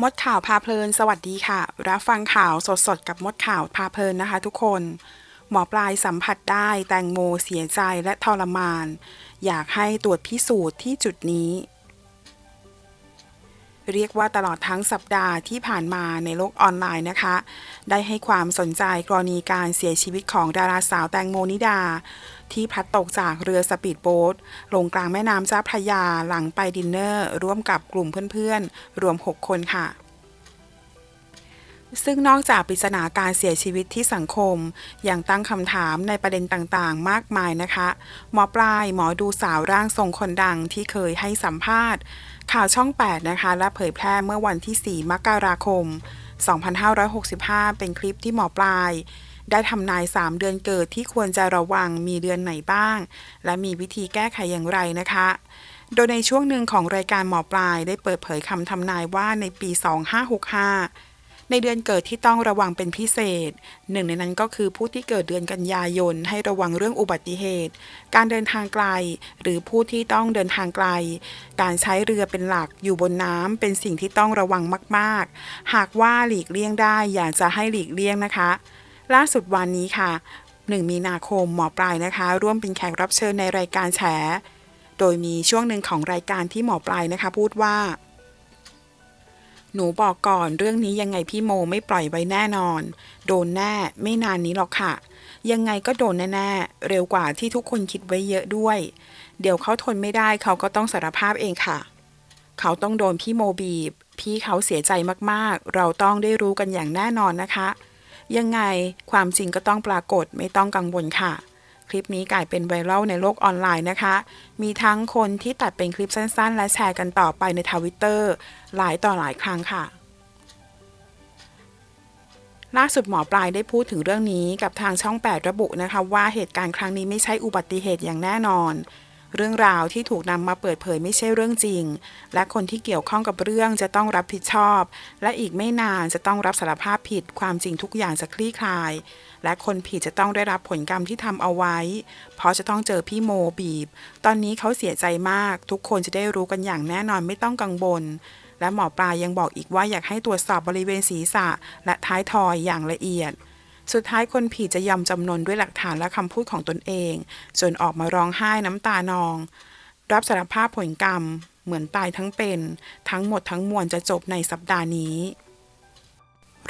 มดข่าวพาเพลิน สวัสดีค่ะ รับฟังข่าวสดๆ กับมดข่าวพาเพลินนะคะ ทุกคน หมอปลายสัมผัสได้แตงโมเสียใจและทรมาน อยากให้ตรวจพิสูจน์ที่จุดนี้ เรียกว่าตลอดทั้งสัปดาห์ที่ผ่านมาในโลกออนไลน์นะคะ ได้ให้ความสนใจกรณีการเสียชีวิตของดาราสาวแตงโมนิดา ที่พัดตกจากเรือสปีดโบ๊ทลงกลางแม่น้ำเจ้าพระยาหลังไปดินเนอร์ ร่วมกับกลุ่มเพื่อนๆ รวม 6 คนค่ะซึ่งนอกจากปริศนาการเสียชีวิตที่สังคม ยังตั้งคำถามในประเด็นต่างๆ มากมายนะคะ หมอปลายหมอดูสาวร่างทรงคนดังที่เคยให้สัมภาษณ์ ข่าวช่อง 8 นะคะ และเผยแพร่เมื่อวันที่ 4 มกราคม 2565 เป็นคลิปที่หมอปลาย ได้ทำนาย 3 เดือนเกิดที่ควรจะระวังมีเดือนไหนบ้าง และมีวิธีแก้ไขอย่างไรนะคะ โดยในช่วงหนึ่งของรายการหมอปลายได้เปิดเผยคำทำนายว่าในปี 2565ในเดือนเกิดที่ต้องระวังเป็นพิเศษ หนึ่งในนั้นก็คือผู้ที่เกิดเดือนกันยายนให้ระวังเรื่องอุบัติเหตุ การเดินทางไกล หรือผู้ที่ต้องเดินทางไกล การใช้เรือเป็นหลักอยู่บนน้ำเป็นสิ่งที่ต้องระวังมาก ๆ หากว่าหลีกเลี่ยงได้ อยากจะให้หลีกเลี่ยงนะคะ ล่าสุดวันนี้ค่ะ 1 มีนาคมหมอปลายนะคะ ร่วมเป็นแขกรับเชิญในรายการแฉ โดยมีช่วงหนึ่งของรายการที่หมอปลายนะคะ พูดว่า หนูบอกก่อนเรื่องนี้ยังไงพี่โมไม่ปล่อยไว้แน่นอน โดนแน่ไม่นานนี้หรอกค่ะ ยังไงก็โดนแน่ๆเร็วกว่าที่ทุกคนคิดไว้เยอะด้วย เดี๋ยวเขาทนไม่ได้เขาก็ต้องสารภาพเองค่ะ เขาต้องโดนพี่โมบีบพี่เขาเสียใจมากๆ เราต้องได้รู้กันอย่างแน่นอนนะคะ ยังไงความจริงก็ต้องปรากฏไม่ต้องกังวลค่ะ คลิปนี้กลายเป็นไวรัลในโลกออนไลน์นะคะ มีทั้งคนที่ตัดเป็นคลิปสั้นๆ และแชร์กันต่อไปในทวิตเตอร์หลายต่อหลายครั้งค่ะล่าสุดหมอปลายได้พูดถึงเรื่องนี้กับทางช่อง 8 ระบุนะคะว่าเหตุการณ์ครั้งนี้ไม่ใช่อุบัติเหตุอย่างแน่นอน เรื่องราวที่ถูกนำมาเปิดเผยไม่ใช่เรื่องจริง และคนที่เกี่ยวข้องกับเรื่องจะต้องรับผิดชอบ และอีกไม่นานจะต้องรับสารภาพผิด ความจริงทุกอย่างจะคลี่คลาย และคนผิดจะต้องได้รับผลกรรมที่ทำเอาไว้ เพราะจะต้องเจอพี่โมบีบ ตอนนี้เขาเสียใจมาก ทุกคนจะได้รู้กันอย่างแน่นอนไม่ต้องกังวลและหมอปลายังบอกอีกว่าอยากให้ตรวจสอบบริเวณศีรษะ และท้ายทอยอย่างละเอียด สุดท้ายคนผิดจะยอมจำนนด้วยหลักฐานและคำพูดของตนเองจนออกมาร้องไห้น้ำตานอง รับสารภาพผลกรรม เหมือนตายทั้งเป็น ทั้งหมดทั้งมวลจะจบในสัปดาห์นี้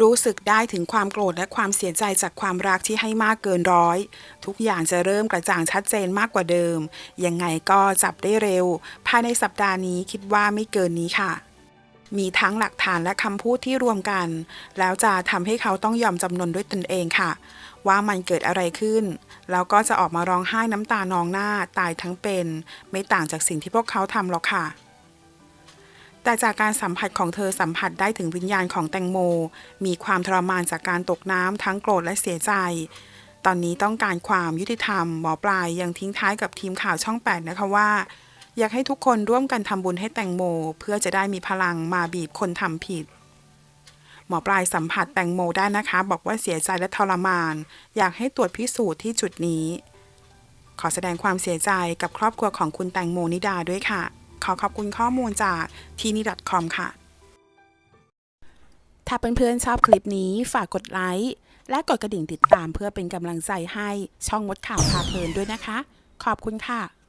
รู้สึกได้ถึงความโกรธและความเสียใจจากความรักที่ให้มากเกินร้อย ทุกอย่างจะเริ่มกระจ่างชัดเจนมากกว่าเดิม ยังไงก็จับได้เร็ว ภายในสัปดาห์นี้คิดว่าไม่เกินนี้ค่ะ มีทั้งหลักฐานและคำพูดที่รวมกัน แล้วจะทำให้เขาต้องยอมจำนนด้วยตนเองค่ะ ว่ามันเกิดอะไรขึ้น แล้วก็จะออกมาร้องไห้น้ำตานองหน้าตายทั้งเป็น ไม่ต่างจากสิ่งที่พวกเขาทำหรอกค่ะแต่จากการสัมผัสของเธอสัมผัสได้ถึงวิญญาณของแตงโม มีความทรมานจากการตกน้ำทั้งโกรธและเสียใจ ตอนนี้ต้องการความยุติธรรม หมอปลายยังทิ้งท้ายกับทีมข่าวช่อง 8 นะคะว่า อยากให้ทุกคนร่วมกันทำบุญให้แตงโม เพื่อจะได้มีพลังมาบีบคนทำผิด หมอปลายสัมผัสแตงโมได้นะคะ บอกว่าเสียใจและทรมาน อยากให้ตรวจพิสูจน์ที่จุดนี้ ขอแสดงความเสียใจกับครอบครัวของคุณแตงโมนิดาด้วยค่ะ ขอขอบคุณข้อมูลจากทีนี่ .com ค่ะ ถ้าเพื่อนๆชอบคลิปนี้ฝากกดไลค์และกดกระดิ่งติดตามเพื่อเป็นกำลังใจให้ช่องมดข่าวพาเพลินด้วยนะคะ ขอบคุณค่ะ